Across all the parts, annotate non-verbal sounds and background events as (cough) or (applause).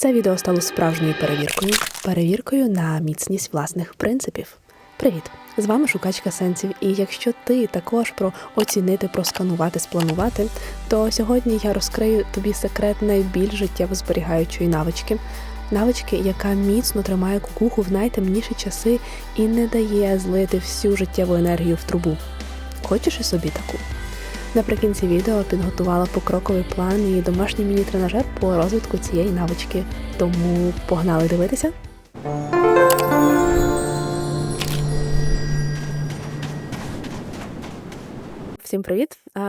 Це відео стало справжньою перевіркою, перевіркою на міцність власних принципів. Привіт! З вами шукачка сенсів. І якщо ти також про оцінити, просканувати, спланувати, то сьогодні я розкрию тобі секрет найбільш життєво зберігаючої навички. Навички, яка міцно тримає кукуху в найтемніші часи і не дає злити всю життєву енергію в трубу. Хочеш і собі таку? Наприкінці відео підготувала покроковий план і домашній міні-тренажер по розвитку цієї навички. Тому погнали дивитися. Всім привіт!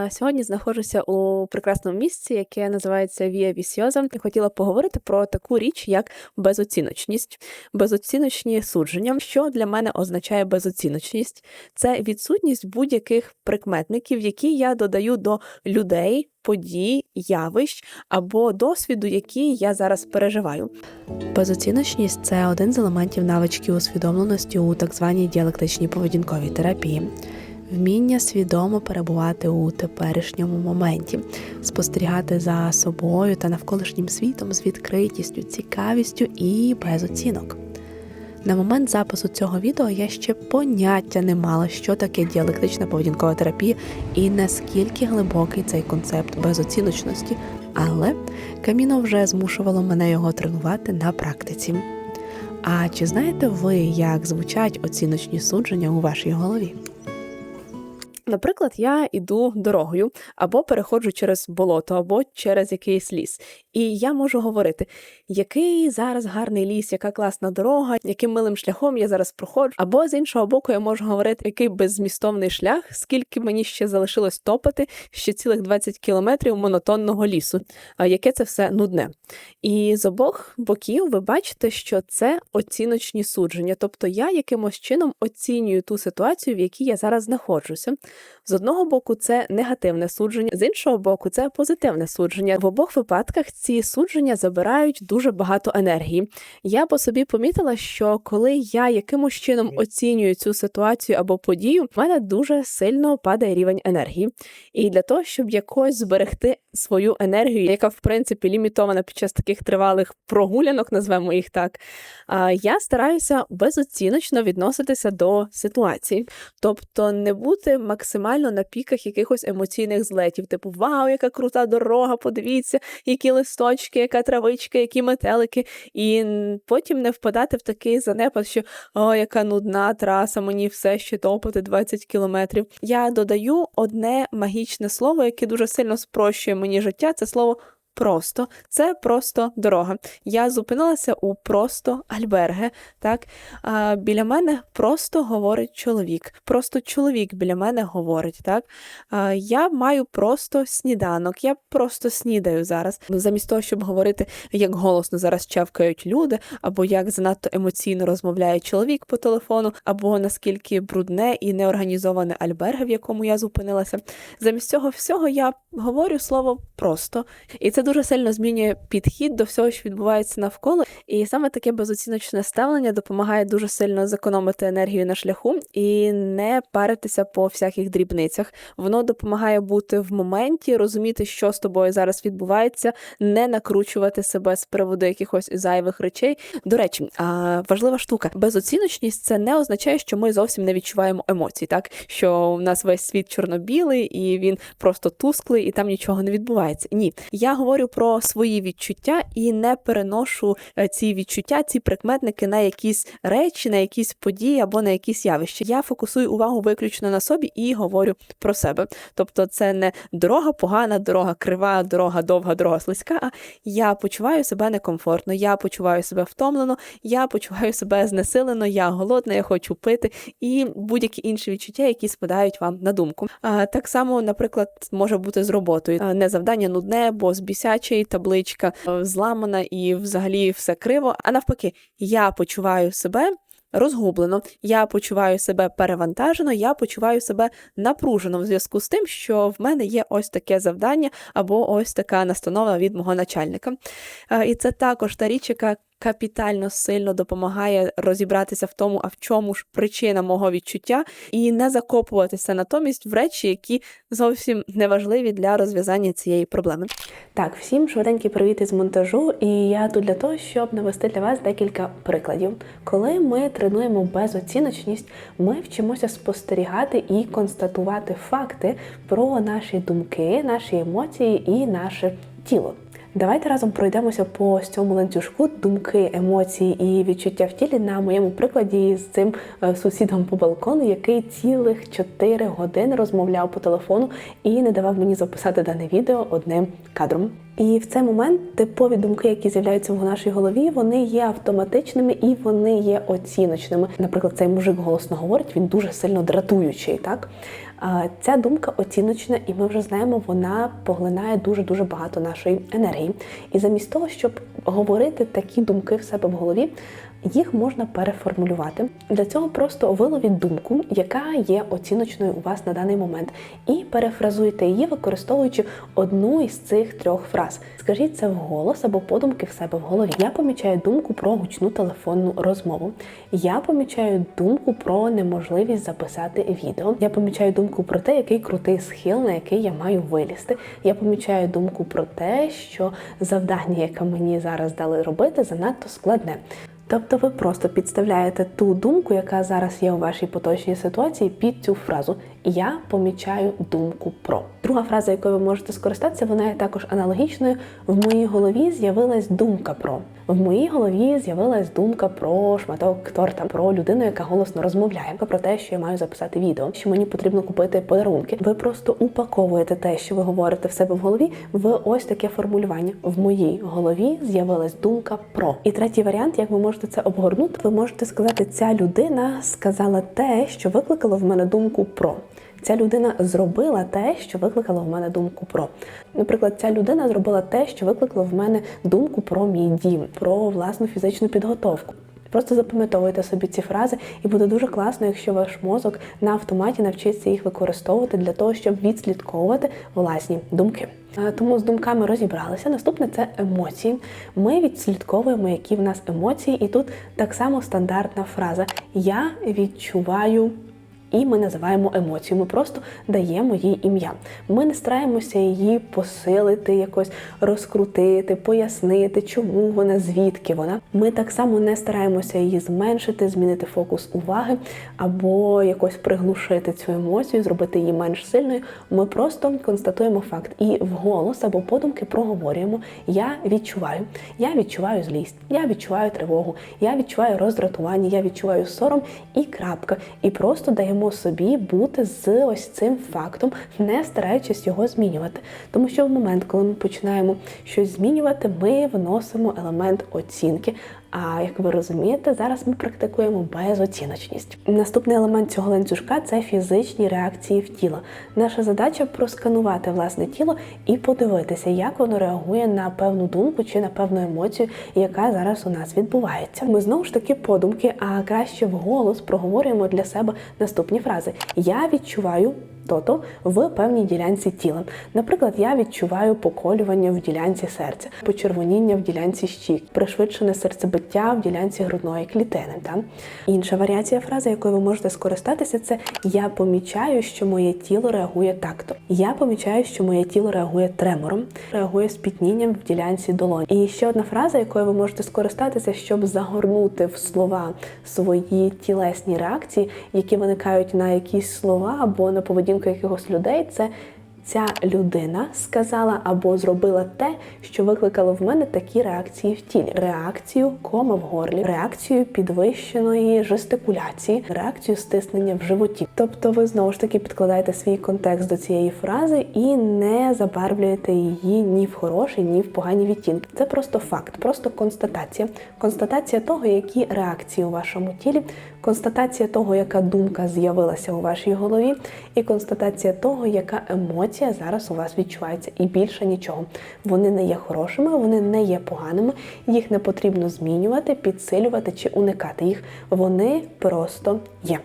Сьогодні знаходжуся у прекрасному місці, яке називається Вія Вісьоза. І хотіла поговорити про таку річ, як безоціночність, безоціночні судження. Що для мене означає безоціночність? Це відсутність будь-яких прикметників, які я додаю до людей, подій, явищ або досвіду, який я зараз переживаю. Безоціночність це один з елементів навички усвідомленості у так званій діалектичній поведінковій терапії вміння свідомо перебувати у теперішньому моменті, спостерігати за собою та навколишнім світом з відкритістю, цікавістю і без оцінок. На момент запису цього відео я ще поняття не мала, що таке діалектична поведінкова терапія і наскільки глибокий цей концепт безоціночності, але каміно вже змушувало мене його тренувати на практиці. А чи знаєте ви, як звучать оціночні судження у вашій голові? Наприклад, я йду дорогою або переходжу через болото, або через якийсь ліс. І я можу говорити, який зараз гарний ліс, яка класна дорога, яким милим шляхом я зараз проходжу. Або з іншого боку, я можу говорити, який беззмістовний шлях, скільки мені ще залишилось топати ще цілих 20 кілометрів монотонного лісу, яке це все нудне. І з обох боків ви бачите, що це оціночні судження. Тобто я якимось чином оцінюю ту ситуацію, в якій я зараз знаходжуся. З одного боку, це негативне судження, з іншого боку, це позитивне судження. В обох випадках ці судження забирають дуже багато енергії. Я по собі помітила, що коли я якимось чином оцінюю цю ситуацію або подію, в мене дуже сильно падає рівень енергії. І для того, щоб якось зберегти свою енергію, яка в принципі лімітована під час таких тривалих прогулянок, назвемо їх так, я стараюся безоціночно відноситися до ситуації, тобто не бути максимально на піках якихось емоційних злетів, типу Вау, яка крута дорога! Подивіться, які листочки, яка травичка, які метелики, і потім не впадати в такий занепад, що о, яка нудна траса, мені все ще топати 20 кілометрів. Я додаю одне магічне слово, яке дуже сильно спрощує мені життя. Це слово просто, це просто дорога. Я зупинилася у просто альберге. Так а, Біля мене просто говорить чоловік. Просто чоловік біля мене говорить. Так а, Я маю просто сніданок, я просто снідаю зараз. Замість того, щоб говорити, як голосно зараз чавкають люди, або як занадто емоційно розмовляє чоловік по телефону, або наскільки брудне і неорганізоване альберге, в якому я зупинилася. Замість цього всього я говорю слово просто. І це це дуже сильно змінює підхід до всього, що відбувається навколо. І саме таке безоціночне ставлення допомагає дуже сильно зекономити енергію на шляху і не паритися по всяких дрібницях. Воно допомагає бути в моменті, розуміти, що з тобою зараз відбувається, не накручувати себе з приводу якихось зайвих речей. До речі, важлива штука. Безоціночність це не означає, що ми зовсім не відчуваємо емоцій, так що у нас весь світ чорно-білий і він просто тусклий, і там нічого не відбувається. Ні, я говорю говорю про свої відчуття і не переношу е, ці відчуття, ці прикметники на якісь речі, на якісь події або на якісь явища. Я фокусую увагу виключно на собі і говорю про себе. Тобто, це не дорога погана, дорога крива, дорога довга, дорога слизька. А я почуваю себе некомфортно, я почуваю себе втомлено, я почуваю себе знесилено, я голодна, я хочу пити, і будь-які інші відчуття, які спадають вам на думку. А так само, наприклад, може бути з роботою. Не завдання нудне, бо збіс висячий, табличка е, зламана і взагалі все криво. А навпаки, я почуваю себе. Розгублено, я почуваю себе перевантажено, я почуваю себе напружено в зв'язку з тим, що в мене є ось таке завдання або ось така настанова від мого начальника. Е, і це також та річ, яка капітально сильно допомагає розібратися в тому, а в чому ж причина мого відчуття, і не закопуватися натомість в речі, які зовсім неважливі для розв'язання цієї проблеми. Так, всім швиденький привіт із монтажу, і я тут для того, щоб навести для вас декілька прикладів. Коли ми тренуємо безоціночність, ми вчимося спостерігати і констатувати факти про наші думки, наші емоції і наше тіло. Давайте разом пройдемося по цьому ланцюжку думки, емоції і відчуття в тілі на моєму прикладі з цим е, сусідом по балкону, який цілих 4 години розмовляв по телефону і не давав мені записати дане відео одним кадром. І в цей момент типові думки, які з'являються в нашій голові, вони є автоматичними і вони є оціночними. Наприклад, цей мужик голосно говорить, він дуже сильно дратуючий, так? Ця думка оціночна, і ми вже знаємо, вона поглинає дуже дуже багато нашої енергії. І замість того, щоб говорити такі думки в себе в голові, їх можна переформулювати. Для цього просто виловіть думку, яка є оціночною у вас на даний момент, і перефразуйте її, використовуючи одну із цих трьох фраз. Скажіть це вголос або подумки в себе в голові. Я помічаю думку про гучну телефонну розмову. Я помічаю думку про неможливість записати відео. Я помічаю думку про те, який крутий схил, на який я маю вилізти. Я помічаю думку про те, що завдання, яке мені зараз дали робити, занадто складне. Тобто ви просто підставляєте ту думку, яка зараз є у вашій поточній ситуації, під цю фразу Я помічаю думку про. Друга фраза, якою ви можете скористатися, вона є також аналогічною. В моїй голові з'явилась думка про. В моїй голові з'явилась думка про шматок торта, про людину, яка голосно розмовляє, про те, що я маю записати відео, що мені потрібно купити подарунки. Ви просто упаковуєте те, що ви говорите в себе в голові, в ось таке формулювання. В моїй голові з'явилась думка про. І третій варіант, як ви можете це обгорнути, ви можете сказати, ця людина сказала те, що викликало в мене думку про. Ця людина зробила те, що викликало в мене думку про. Наприклад, ця людина зробила те, що викликало в мене думку про мій дім, про власну фізичну підготовку. Просто запам'ятовуйте собі ці фрази, і буде дуже класно, якщо ваш мозок на автоматі навчиться їх використовувати для того, щоб відслідковувати власні думки. Тому з думками розібралися. Наступне це емоції. Ми відслідковуємо, які в нас емоції, і тут так само стандартна фраза Я відчуваю і ми називаємо емоцію. Ми просто даємо їй ім'я. Ми не стараємося її посилити, якось розкрутити, пояснити, чому вона, звідки вона. Ми так само не стараємося її зменшити, змінити фокус уваги або якось приглушити цю емоцію, зробити її менш сильною. Ми просто констатуємо факт і вголос або подумки проговорюємо: Я відчуваю, я відчуваю злість, я відчуваю тривогу, я відчуваю роздратування, я відчуваю сором і крапка. І просто даємо дозволимо собі бути з ось цим фактом, не стараючись його змінювати. Тому що в момент, коли ми починаємо щось змінювати, ми вносимо елемент оцінки. А як ви розумієте, зараз ми практикуємо безоціночність. Наступний елемент цього ланцюжка це фізичні реакції в тіло. Наша задача просканувати власне тіло і подивитися, як воно реагує на певну думку чи на певну емоцію, яка зараз у нас відбувається. Ми знову ж таки подумки, а краще вголос проговорюємо для себе наступні фрази: Я відчуваю то в певній ділянці тіла. Наприклад, я відчуваю поколювання в ділянці серця, почервоніння в ділянці щік, пришвидшене серцебиття в ділянці грудної клітини. Та? Інша варіація фрази, якою ви можете скористатися, це я помічаю, що моє тіло реагує такто. Я помічаю, що моє тіло реагує тремором, реагує спітнінням в ділянці долоні. І ще одна фраза, якою ви можете скористатися, щоб загорнути в слова свої тілесні реакції, які виникають на якісь слова або на поведінку поведінка якихось людей це ця людина сказала або зробила те, що викликало в мене такі реакції в тілі: реакцію кома в горлі, реакцію підвищеної жестикуляції, реакцію стиснення в животі. Тобто, ви знову ж таки підкладаєте свій контекст до цієї фрази і не забарвлюєте її ні в хороший, ні в погані відтінки. Це просто факт, просто констатація. Констатація того, які реакції у вашому тілі, констатація того, яка думка з'явилася у вашій голові, і констатація того, яка емоція емоція зараз у вас відчувається і більше нічого. Вони не є хорошими, вони не є поганими, їх не потрібно змінювати, підсилювати чи уникати їх. Вони просто є.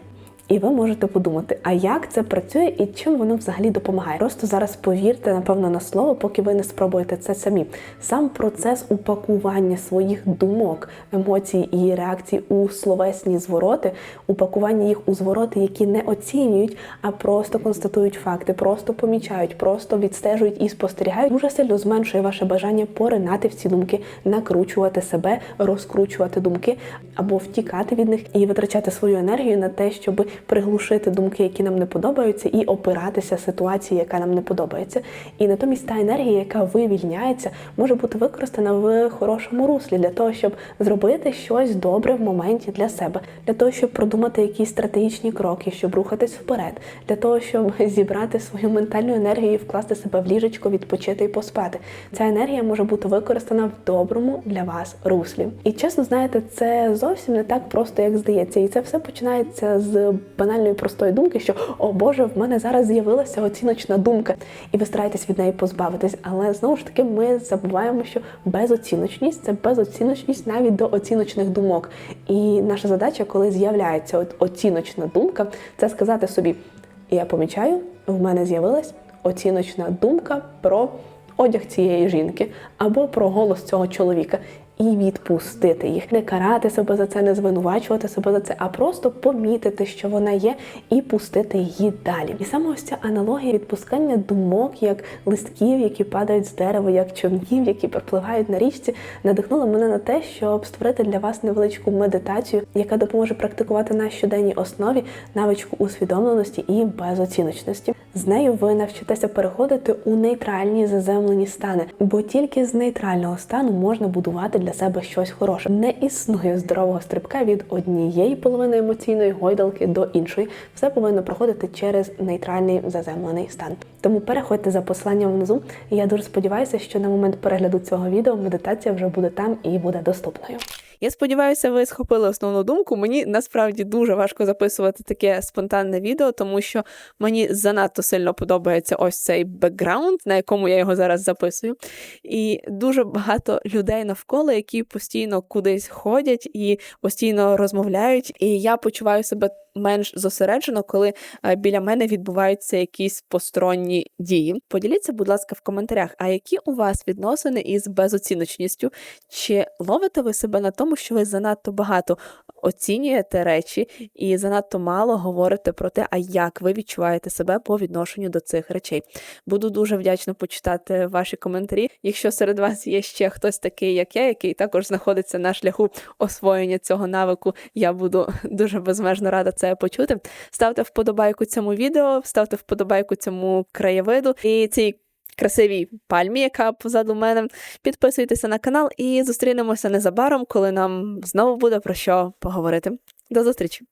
І ви можете подумати, а як це працює і чим воно взагалі допомагає. Просто зараз повірте, напевно, на слово, поки ви не спробуєте це самі. Сам процес упакування своїх думок, емоцій і реакцій у словесні звороти, упакування їх у звороти, які не оцінюють, а просто констатують факти, просто помічають, просто відстежують і спостерігають, дуже сильно зменшує ваше бажання поринати в ці думки, накручувати себе, розкручувати думки або втікати від них і витрачати свою енергію на те, щоб приглушити думки, які нам не подобаються, і опиратися ситуації, яка нам не подобається. І натомість та енергія, яка вивільняється, може бути використана в хорошому руслі для того, щоб зробити щось добре в моменті для себе, для того, щоб продумати якісь стратегічні кроки, щоб рухатись вперед, для того, щоб (laughs) зібрати свою ментальну енергію і вкласти себе в ліжечко, відпочити і поспати. Ця енергія може бути використана в доброму для вас руслі. І чесно, знаєте, це зовсім не так просто, як здається. І це все починається з банальної простої думки, що о Боже, в мене зараз з'явилася оціночна думка, і ви стараєтесь від неї позбавитись. Але знову ж таки, ми забуваємо, що безоціночність це безоціночність навіть до оціночних думок. І наша задача, коли з'являється оціночна думка, це сказати собі: я помічаю, в мене з'явилась оціночна думка про одяг цієї жінки або про голос цього чоловіка. І відпустити їх, не карати себе за це, не звинувачувати себе за це, а просто помітити, що вона є, і пустити її далі. І саме ось ця аналогія відпускання думок, як листків, які падають з дерева, як човнів, які пропливають на річці, надихнула мене на те, щоб створити для вас невеличку медитацію, яка допоможе практикувати на щоденній основі навичку усвідомленості і безоціночності. З нею ви навчитеся переходити у нейтральні заземлені стани, бо тільки з нейтрального стану можна будувати для себе щось хороше. Не існує здорового стрибка від однієї половини емоційної гойдалки до іншої. Все повинно проходити через нейтральний заземлений стан. Тому переходьте за посиланням внизу. Я дуже сподіваюся, що на момент перегляду цього відео медитація вже буде там і буде доступною. Я сподіваюся, ви схопили основну думку. Мені насправді дуже важко записувати таке спонтанне відео, тому що мені занадто сильно подобається ось цей бекграунд, на якому я його зараз записую. І дуже багато людей навколо, які постійно кудись ходять і постійно розмовляють. І я почуваю себе менш зосереджено, коли е, біля мене відбуваються якісь посторонні дії. Поділіться, будь ласка, в коментарях, а які у вас відносини із безоціночністю? Чи ловите ви себе на тому, що ви занадто багато оцінюєте речі і занадто мало говорите про те, а як ви відчуваєте себе по відношенню до цих речей? Буду дуже вдячна почитати ваші коментарі. Якщо серед вас є ще хтось такий, як я, який також знаходиться на шляху освоєння цього навику, я буду дуже безмежно рада це почути. Ставте вподобайку цьому відео, ставте вподобайку цьому краєвиду і цій красивій пальмі, яка позаду мене. Підписуйтеся на канал і зустрінемося незабаром, коли нам знову буде про що поговорити. До зустрічі!